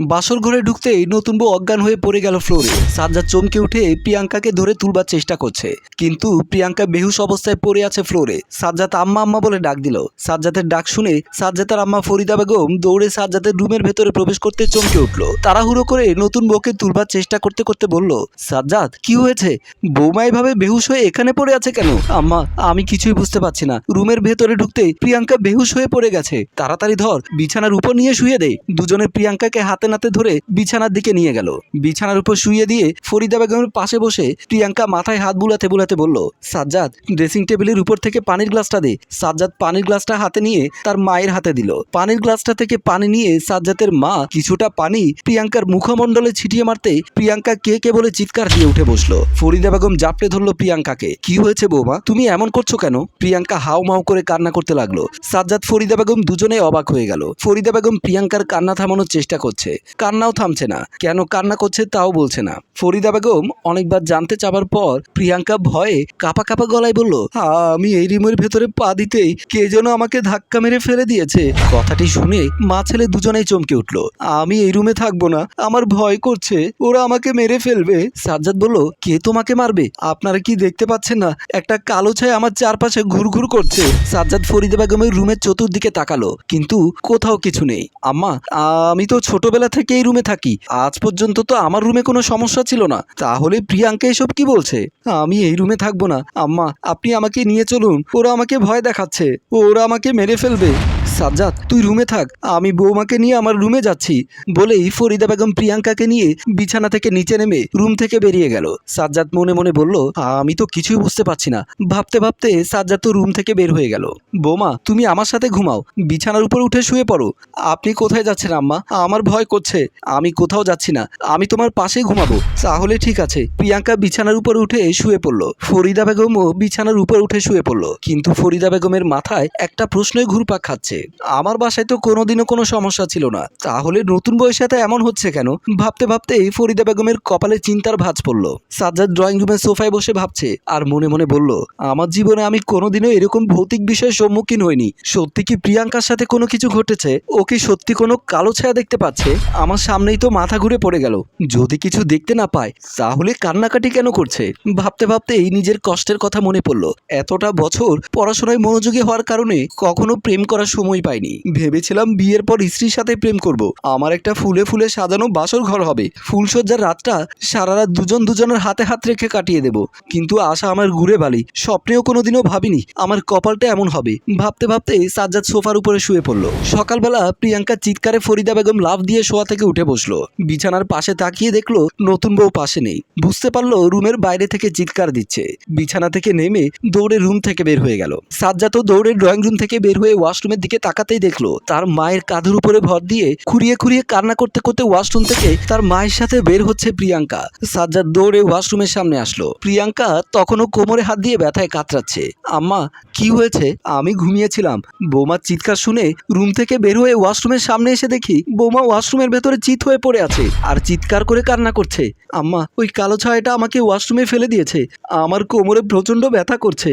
বাসর ঘরে ঢুকতেই নতুন বউ অজ্ঞান হয়ে পড়ে গেল ফ্লোরে। সাজ্জাদ চমকে উঠে প্রিয়াঙ্কাকে ধরে তুলবার চেষ্টা করছে। কিন্তু প্রিয়াঙ্কা বেহুশ অবস্থায় পড়ে আছে ফ্লোরে। সাজ্জাদ আম্মা আম্মা বলে ডাক দিল। সাজ্জাদের ডাক শুনে সাজ্জাতের আম্মা ফরিদা বেগম দৌড়ে সাজ্জাদের রুমের ভেতরে প্রবেশ করতে চমকে উঠল। তাড়াহুড়ো করে নতুন বউকে তুলবার চেষ্টা করতে করতে বলল, সাজ্জাদ, কি হয়েছে? বৌমা এভাবে বেহুশ হয়ে এখানে পড়ে আছে কেন? আম্মা, আমি কিছুই বুঝতে পারছি না। রুমের ভেতরে ঢুকতে প্রিয়াঙ্কা বেহুশ হয়ে পড়ে গেছে। তাড়াতাড়ি ধর, বিছানার উপর নিয়ে শুয়ে দে। দুজনে প্রিয়াঙ্কাকে হাতে নাতে ধরে বিছানার দিকে নিয়ে গেল। বিছানার উপর শুয়ে দিয়ে ফরিদা বেগমের পাশে বসে প্রিয়াঙ্কা মাথায় হাত বুলাতে বুলাতে বলল, সাজ্জাদ ড্রেসিং টেবিলের উপর থেকে পানির গ্লাসটা দে। সাজ্জাদ পানির গ্লাসটা হাতে নিয়ে তার মায়ের হাতে দিল। পানির গ্লাসটা থেকে পানি নিয়ে সাজ্জাদের মা কিছুটা পানি প্রিয়াঙ্কার মুখমণ্ডলে ছিটিয়ে মারতে প্রিয়াঙ্কা কে কে বলে চিৎকার দিয়ে উঠে বসল। ফরিদা বেগম জাপটে ধরলো প্রিয়াঙ্কাকে, কি হয়েছে বৌমা? তুমি এমন করছ কেন? প্রিয়াঙ্কা হাও মাও করে কান্না করতে লাগল। সাজ্জাদ, ফরিদা বেগম দুজনে অবাক হয়ে গেল। ফরিদা বেগম প্রিয়াঙ্কার কান্না থামানোর চেষ্টা করছে। কান্নাও থামছে না। কেন কান্না করছে তাও বলছে না। ফরিদা বেগম অনেকবার জানতে চাবার পর প্রিয়াঙ্কা ভয়ে কাপা কাপা গলায় বলল আমি এই রিমের ভেতরে পা দিতেই কে যেন আমাকে ধাক্কা মেরে ফেলে দিয়েছে। কথাটি শুনে মা ছেলে দুজনেই চমকে উঠল, আমি এই রুমে থাকব না, আমার ভয় করছে, ওরা আমাকে মেরে ফেলবে। সাজ্জাদ বলল, কে তোমাকে মারবে? আপনারা কি দেখতে পাচ্ছেন না? একটা কালো ছায় আমার চারপাশে ঘুরঘুর করছে। সাজ্জাদ ফরিদা বেগমের রুমের চতুর্দিকে তাকালো, কিন্তু কোথাও কিছু নেই। আম্মা, আমি তো ছোটবেলা থেকে এই রুমে থাকি। আজ পর্যন্ত তো আমার রুমে কোনো সমস্যা ছিল না। তাহলে প্রিয়াঙ্কা এসব কি বলছে? আমি এই রুমে থাকব না। আম্মা, আপনি আমাকে নিয়ে চলুন। ওরা আমাকে ভয় দেখাচ্ছে। ওরা আমাকে মেরে ফেলবে। সাজ্জাদ, তুই রুমে থাক, আমি বৌমাকে নিয়ে আমার রুমে যাচ্ছি, বলেই ফরিদা বেগম প্রিয়াঙ্কাকে নিয়ে বিছানা থেকে নিচে নেমে রুম থেকে বেরিয়ে গেল। সাজ্জাদ মনে মনে বলল, আমি তো কিছুই বুঝতে পারছি না। ভাবতে ভাবতে সাজ্জাদ তো রুম থেকে বের হয়ে গেল। বৌমা, তুমি আমার সাথে ঘুমাও, বিছানার উপর উঠে শুয়ে পড়ো। আপনি কোথায় যাচ্ছেন আম্মা? আমার ভয় করছে, আমি কোথাও যাচ্ছি না, আমি তোমার পাশে ঘুমাবো। তাহলে ঠিক আছে। প্রিয়াঙ্কা বিছানার উপর উঠে শুয়ে পড়ল। ফরিদা বেগমও বিছানার উপর উঠে শুয়ে পড়ল। কিন্তু ফরিদা বেগমের মাথায় একটা প্রশ্নই ঘুরপাক খাচ্ছে। আমার বাসায় তো কোনোদিনও কোনো সমস্যা ছিল না। তাহলে নতুন বয়সে এত এমন হচ্ছে কেন? ভাবতে ভাবতেই ফরিদা বেগমের কপালে চিন্তার ভাঁজ পড়ল। সাজ্জাদ ড্রয়িং রুমের সোফায় বসে ভাবছে আর মনে মনে বলল, আমার জীবনে আমি কোনোদিনও এরকম ভৌতিক বিষয়ের সম্মুখীন হইনি। সত্যি কি প্রিয়াঙ্কার সাথে কোনো কিছু ঘটেছে? ও কি সত্যি কোনো কালো ছায়া দেখতে পাচ্ছে? আমার সামনেই তো মাথা ঘুরে পড়ে গেল। যদি কিছু দেখতে না পায়, তাহলে কান্নাকাটি কেন করছে? ভাবতে ভাবতেই নিজের কষ্টের কথা মনে পড়ল। এতটা বছর পড়াশোনায় মনোযোগী হওয়ার কারণে কখনো প্রেম করার সময় পাইনি। ভেবেছিলাম বিয়ের পর স্ত্রীর সাথে প্রেম করব। আমার একটা ফুলে ফুলে সাজানো বাসর ঘর হবে। ফুলসজ্জার রাতটা সারা রাত দুজন দুজনের হাতে হাত রেখে কাটিয়ে দেব। কিন্তু আশা আমার ঘুরে বালি। স্বপ্নেও কোনোদিনও ভাবিনি আমার কপালটা এমন হবে। ভাবতে ভাবতে সাজ্জাদ সোফার উপরে শুয়ে পড়ল। সকালবেলা প্রিয়াঙ্কা চিৎকারে ফরিদা বেগম লাভ দিয়ে শোয়া থেকে উঠে বসল। বিছানার পাশে তাকিয়ে দেখল নতুন বউ পাশে নেই। বুঝতে পারল রুমের বাইরে থেকে চিৎকার দিচ্ছে। বিছানা থেকে নেমে দৌড়ে রুম থেকে বের হয়ে গেল। সাজ্জাদও দৌড়ে ড্রয়িং রুম থেকে বের হয়ে ওয়াশরুমের দিকে তাকাতেই দেখল, তার মায়ের কাঁধের উপরে ভর দিয়ে খুঁড়িয়ে খুঁড়িয়ে কান্না করতে করতে ওয়াশরুম থেকে তার মায়ের সাথে বের হচ্ছে প্রিয়াঙ্কা। সাজ্জাদ দৌড়ে ওয়াশরুমের সামনে আসলো। প্রিয়াঙ্কা তখনও কোমরে হাত দিয়ে ব্যথায় কাতরাচ্ছে। আম্মা, কি হয়েছে? আমি ঘুমিয়েছিলাম। বৌমার চিৎকার শুনে রুম থেকে বের হয়ে ওয়াশরুমের সামনে এসে দেখি বৌমা ওয়াশরুমের ভেতরে চিত হয়ে পড়ে আছে আর চিৎকার করে কান্না করছে। আম্মা, ওই কালো ছায়াটা আমাকে ওয়াশরুমে ফেলে দিয়েছে। আমার কোমরে প্রচণ্ড ব্যথা করছে।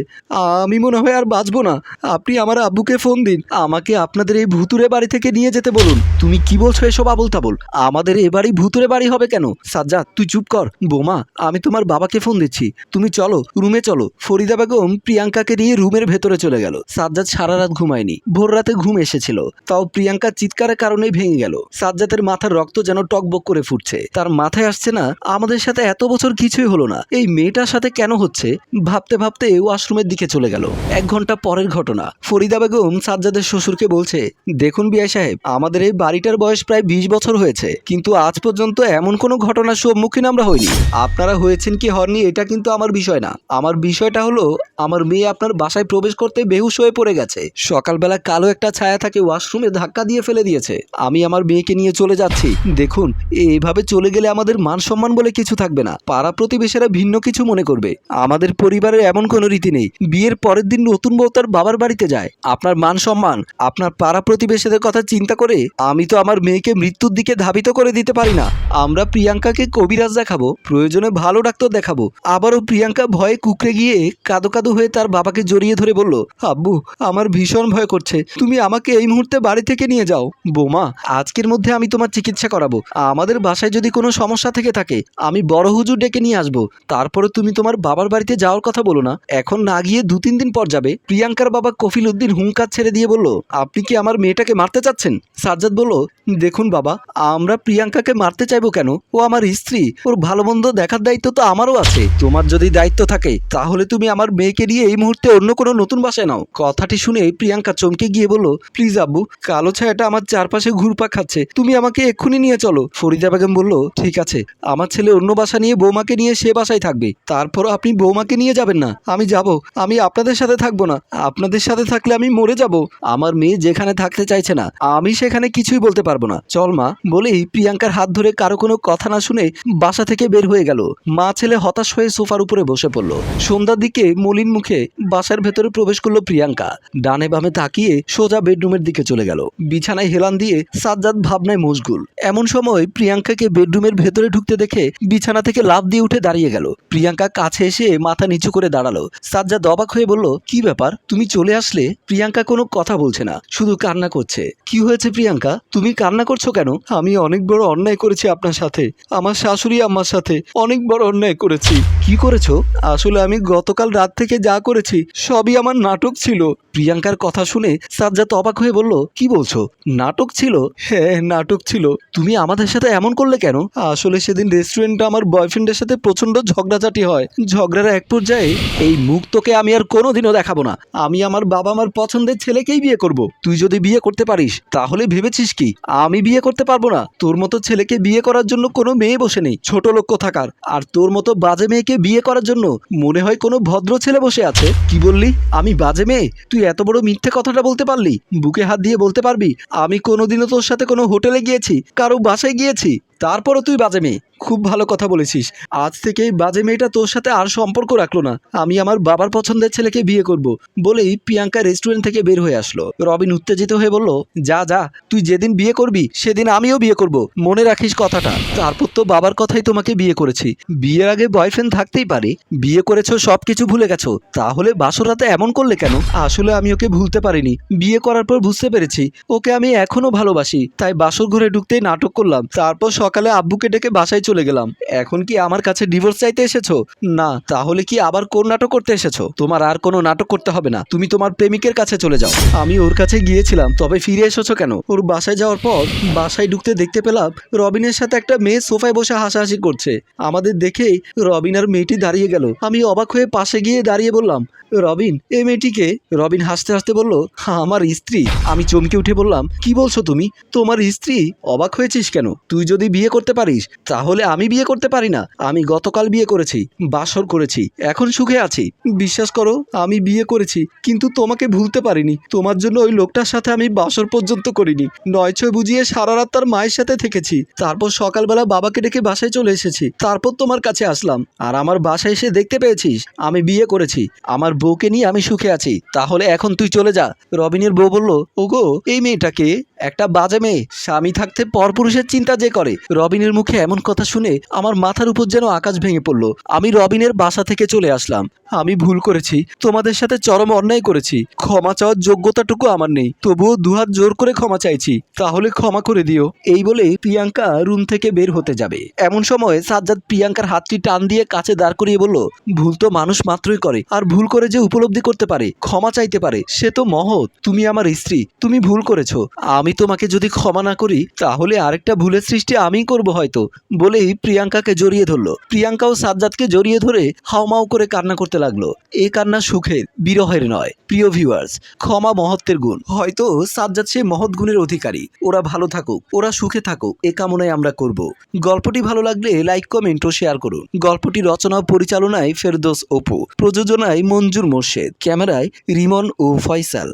আমি মনে হয় আর বাঁচবো না। আপনি আমার আব্বুকে ফোন দিন। আমাকে আপনাদের এই ভুতুরে বাড়ি থেকে নিয়ে যেতে বলুন। তুমি কি বলছো এসব আবল তাবল আমাদের এ বাড়ি ভুতুরে বাড়ি হবে কেন? সাজ্জাদ, তুই চুপ কর। বোমা, আমি তোমার বাবাকে ফোন দিচ্ছি। তুমি চলো, রুমে চলো। ফরিদা বেগম প্রিয়াঙ্কাকে নিয়ে রুমের ভেতরে চলে গেল। সাজ্জাদ সারা রাত ঘুমায়নি। ভোর রাতে ঘুম এসেছিল। তাও প্রিয়াঙ্কা চিৎকারের কারণেই ভেঙে গেল। সাজ্জাদের মাথার রক্ত যেন টকবক করে ফুটছে। তার মাথায় আসছে না, আমাদের সাথে এত বছর কিছুই হলো না। এই মেয়েটার সাথে কেন হচ্ছে? ভাবতে ভাবতে ওয়াশরুমের দিকে চলে গেল। এক ঘণ্টা পরের ঘটনা। ফরিদা বেগম সাজ্জাদের শ্বশুরকে বলছে, দেখুন বিআই সাহেব, আমাদের এই বাড়িটার বয়স প্রায় বিশ বছর হয়েছে, কিন্তু আজ পর্যন্ত এমন কোনো ঘটনার সম্মুখীন আমরা হইনি। আপনারা হয়েছেন কি হননি এটা কিন্তু আমার বিষয় না। আমার বিষয়টা হলো, আমার মেয়ে আপনার বাসায় প্রবেশ করতে বেহুশ হয়ে পড়ে গেছে। সকালবেলা কালো একটা ছায়া থাকে ওয়াশরুমে ধাক্কা দিয়ে ফেলে দিয়েছে। আমি আমার মেয়েকে নিয়ে চলে যাচ্ছি। দেখুন, এইভাবে চলে গেলে আমাদের মান সম্মান বলে কিছু থাকবে না। পাড়া প্রতিবেশীরা ভিন্ন কিছু মনে করবে। আমাদের পরিবারের এমন কোনো রীতি নেই। বিয়ের পরের দিন নতুন বউ তার বাবার বাড়িতে যায়। আপনার মান সম্মান আপনার পাড়া প্রতিবেশীদের কথা চিন্তা করে আমি তো আমার মেয়েকে মৃত্যুর দিকে ধাবিত করে দিতে পারি না। আমরা প্রিয়াঙ্কাকে কবিরাজ দেখাবো, প্রয়োজনে ভালো ডাক্তার দেখাবো। আবারও প্রিয়াঙ্কা ভয়ে কুকড়ে গিয়ে কাদো কাদো হয়ে তার বাবাকে জড়িয়ে ধরে বলল, আব্বু, আমার ভীষণ ভয় করছে। তুমি আমাকে এই মুহূর্তে বাড়ি থেকে নিয়ে যাও। বোমা, আজকের মধ্যে আমি তোমার চিকিৎসা করাবো। আমাদের বাসায় যদি কোনো সমস্যা থেকে থাকে, আমি বড় হুজুর ডেকে নিয়ে আসব। তারপরে তুমি তোমার বাবার বাড়িতে যাওয়ার কথা বলো না। এখন না গিয়ে দু তিন দিন পর যাবে। প্রিয়াঙ্কার বাবা কফিল উদ্দিন হুঙ্কার ছেড়ে দিয়ে বলল আপনি কি আমার মেয়েটাকে মারতে চাচ্ছেন? সাজ্জাদ বলল, দেখুন বাবা, আমরা প্রিয়াঙ্কাকে মারতে চাইব কেন? ও আমার স্ত্রী। ওর ভালো মন্দ দেখার দায়িত্ব তো আমারও আছে। তোমার যদি দায়িত্ব থাকে, তাহলে তুমি আমার মেয়েকে নিয়ে এই মুহূর্তে অন্য কোনো নতুন বাসায় নাও। কথাটি শুনে প্রিয়াঙ্কা চমকে গিয়ে বলল, প্লিজ আব্বু, কালো ছায়াটা আমার চারপাশে ঘুরপা খাচ্ছে। তুমি আমাকে এক্ষুনি নিয়ে চলো। ফরিদা বেগম বলল, ঠিক আছে। আমার ছেলে অন্য বাসা নিয়ে বৌমাকে নিয়ে সে বাসায় থাকবে। তারপরও আপনি বৌমাকে নিয়ে যাবেন না। আমি যাব। আমি আপনাদের সাথে থাকব না। আপনাদের সাথে থাকলে আমি মরে যাব। আমার মেয়ে যেখানে থাকতে চাইছে না, আমি সেখানে কিছুই বলতে পারব না। চল মা, বলেই প্রিয়াঙ্কার হাত ধরে কারও কোনো কথা না শুনে বাসা থেকে বের হয়ে গেল। মা ছেলে হতাশ হয়ে সোফার উপরে বসে পড়ল। সন্ধ্যার দিকে মলিন মুখে বাসার ভেতরে প্রবেশ করল প্রিয়াঙ্কা। ডানে বামে তাকিয়ে সোজা বেডরুমের দিকে চলে গেল। বিছানায় হেলান দিয়ে সাজ্জাদ ভাবনায় মশগুল। এমন সময় প্রিয়াঙ্কাকে বেডরুমের ভেতরে ঢুকতে দেখে বিছানা থেকে লাফ দিয়ে উঠে দাঁড়িয়ে গেল। প্রিয়াঙ্কা কাছে এসে মাথা নিচু করে দাঁড়াল। সাজ্জাদ অবাক হয়ে বলল, কি ব্যাপার? তুমি চলে আসলে? প্রিয়াঙ্কা কোনো কথা বলছে না, শুধু কান্না করছে। কি হয়েছে প্রিয়াঙ্কা? তুমি কান্না করছ কেন? আমি অনেক বড় অন্যায় করেছি আপনার সাথে। আমার শাশুড়ি আমার সাথে অনেক বড় অন্যায় করেছি। কি করেছ? আসলে আমি গতকাল রাত থেকে যা করেছি, সবই আমার নাটক ছিল। প্রিয়াঙ্কার কথা শুনে সাজ্জাদ অবাক হয়ে বলল, কি বলছো? নাটক ছিল? হ্যাঁ নাটক ছিল। তুমি আমাদের সাথে এমন করলে কেন? আসলে সেদিন রেস্টুরেন্টে আমার বয়ফ্রেন্ডের সাথে প্রচণ্ড ঝগড়াঝাটি হয়। ঝগড়ার এক পর্যায়ে এই মুখ তোকে আমি আর কোনোদিনও দেখাবো না। আমি আমার বাবা আমার পছন্দের ছেলেকেই বিয়ে করব। তুই যদি বিয়ে করতে পারিস, তাহলে ভেবেছিস কি? আমি বিয়ে করতে পারব না। তোর মতো ছেলেকে বিয়ে করার জন্য কোনো মেয়ে বসে নেই, ছোট লোক থাকার আর তোর মতো বাজে মেয়েকে বিয়ে করার জন্য মনে হয় কোনো ভদ্র ছেলে বসে আছে। কি বললি? আমি বাজে মেয়ে? তুই এত বড় মিথ্যে কথাটা বলতে পারলি? বুকে হাত দিয়ে বলতে পারবি? আমি কোনোদিনও তোর সাথে কোনো হোটেলে গিয়েছি, কারও বাসায় গিয়েছি। তারপরও তুই বাজে মেয়ে, খুব ভালো কথা বলেছিস। আজ থেকে বাজে মেয়েটা তোর সাথে আর সম্পর্ক রাখল না। আমি আমার বাবার পছন্দের ছেলেকে বিয়ে করব বলেই প্রিয়াঙ্কা রেস্টুরেন্ট থেকে বের হয়ে আসলো। রবিন উত্তেজিত হয়ে বলল, যা যা, তুই যেদিন বিয়ে করবি, সেদিন আমিও বিয়ে করব। মনে রাখিস কথাটা। তারপর তো বাবার কথাই তোমাকে বিয়ে করেছি। বিয়ের আগে বয়ফ্রেন্ড থাকতেই পারে। বিয়ে করেছ সব কিছু ভুলে গেছো। তাহলে বাসরাতে এমন করলে কেন? আসলে আমি ওকে ভুলতে পারিনি। বিয়ে করার পর বুঝতে পেরেছি। ওকে আমি এখনও ভালোবাসি। তাই বাসর ঘরে ঢুকতেই নাটক করলাম। তারপর সকালে আব্বুকে ডেকে বাসায় চলে গেলাম। এখন কি আমার কাছে ডিভোর্স চাইতে এসেছ? না তাহলে কি আবার কোন নাটক করতে এসেছ? তোমার আর কোনো নাটক করতে হবে না। তুমি তোমার প্রেমিকের কাছে চলে যাও। আমি ওর কাছে গিয়েছিলাম তবে ফিরে এসেছ কেন? ওর বাসায় যাওয়ার পর বাসায় ঢুকতে দেখতে পেলাম রবিনের সাথে একটা মেয়ে সোফায় বসে হাসাহাসি করছে। আমাদের দেখেই রবিন আর মেয়েটি দাঁড়িয়ে গেল। আমি অবাক হয়ে পাশে গিয়ে দাঁড়িয়ে বললাম রবিন এই মেয়েটিকে? রবিন হাসতে হাসতে বলল "হ্যাঁ, আমার স্ত্রী। আমি চমকে উঠে বললাম কি বলছো তুমি? তোমার স্ত্রী? অবাক হয়েছিস কেন? তুই যদি বিয়ে করতে পারিস, তাহলে আমি বিয়ে করতে পারি না। আমি গতকাল বিয়ে করেছি, বাসর করেছি, এখন সুখে আছি। বিশ্বাস করো, আমি বিয়ে করেছি, কিন্তু তোমাকে ভুলতে পারিনি। তোমার জন্য ওই লোকটার সাথে আমি বাসর পর্যন্ত করিনি। নয় ছয় বুঝিয়ে সারা রাত তার মায়ের সাথে থেকেছি। তারপর সকালবেলা বাবাকে ডেকে বাসায় চলে এসেছি। তারপর তোমার কাছে আসলাম। আর আমার বাসায় এসে দেখতে পেয়েছিস, আমি বিয়ে করেছি। আমার বউকে নিয়ে আমি সুখে আছি। তাহলে এখন তুই চলে যা। রবিনের বউ বলল, ওগো, এই মেয়েটাকে? একটা বাজে মেয়ে। স্বামী থাকতে পরপুরুষের চিন্তা যে করে? রবিনের মুখে এমন কথা শুনে আমার মাথার উপর যেন আকাশ ভেঙে পড়ল। আমি রবিনের বাসা থেকে চলে আসলাম। আমি ভুল করেছি। তোমাদের সাথে চরম অন্যায় করেছি। ক্ষমা চাওয়ার যোগ্যতাটুকু আমার নেই। তবুও দুহাত জোর করে ক্ষমা চাইছি। তাহলে ক্ষমা করে দিও। এই বলে প্রিয়াঙ্কা রুম থেকে বের হতে যাবে। এমন সময় সাজ্জাদ প্রিয়াঙ্কার হাতটি টান দিয়ে কাছে দাঁড় করিয়ে বলল, ভুল তো মানুষ মাত্রই করে। আর ভুল করে যে উপলব্ধি করতে পারে, ক্ষমা চাইতে পারে, সে তো মহৎ। তুমি আমার স্ত্রী। তুমি ভুল করেছ। আমি তোমাকে যদি ক্ষমা না করি, তাহলে আরেকটা ভুলের সৃষ্টি আমিই করব হয়তো, বলেই প্রিয়াঙ্কাকে জড়িয়ে ধরলো। প্রিয়াঙ্কাও সাজ্জাদকে জড়িয়ে ধরে হাওমাও করে কান্না করতে লাগল। এ কান্না সুখের, বিরহের নয়। প্রিয় ভিউয়ার্স ক্ষমা মহত্বের গুণ। হয়তো সাজ্জাদ সে মহৎ গুণের অধিকারী। ওরা ভালো থাকুক, ওরা সুখে থাকুক, এ কামনায় আমরা করব। গল্পটি ভালো লাগলে লাইক কমেন্ট ও শেয়ার করুন। গল্পটি রচনা ও পরিচালনায় ফেরদোস অপু। প্রযোজনায় মঞ্জুর মোর্শেদ। ক্যামেরায় রিমন ও ফয়সাল।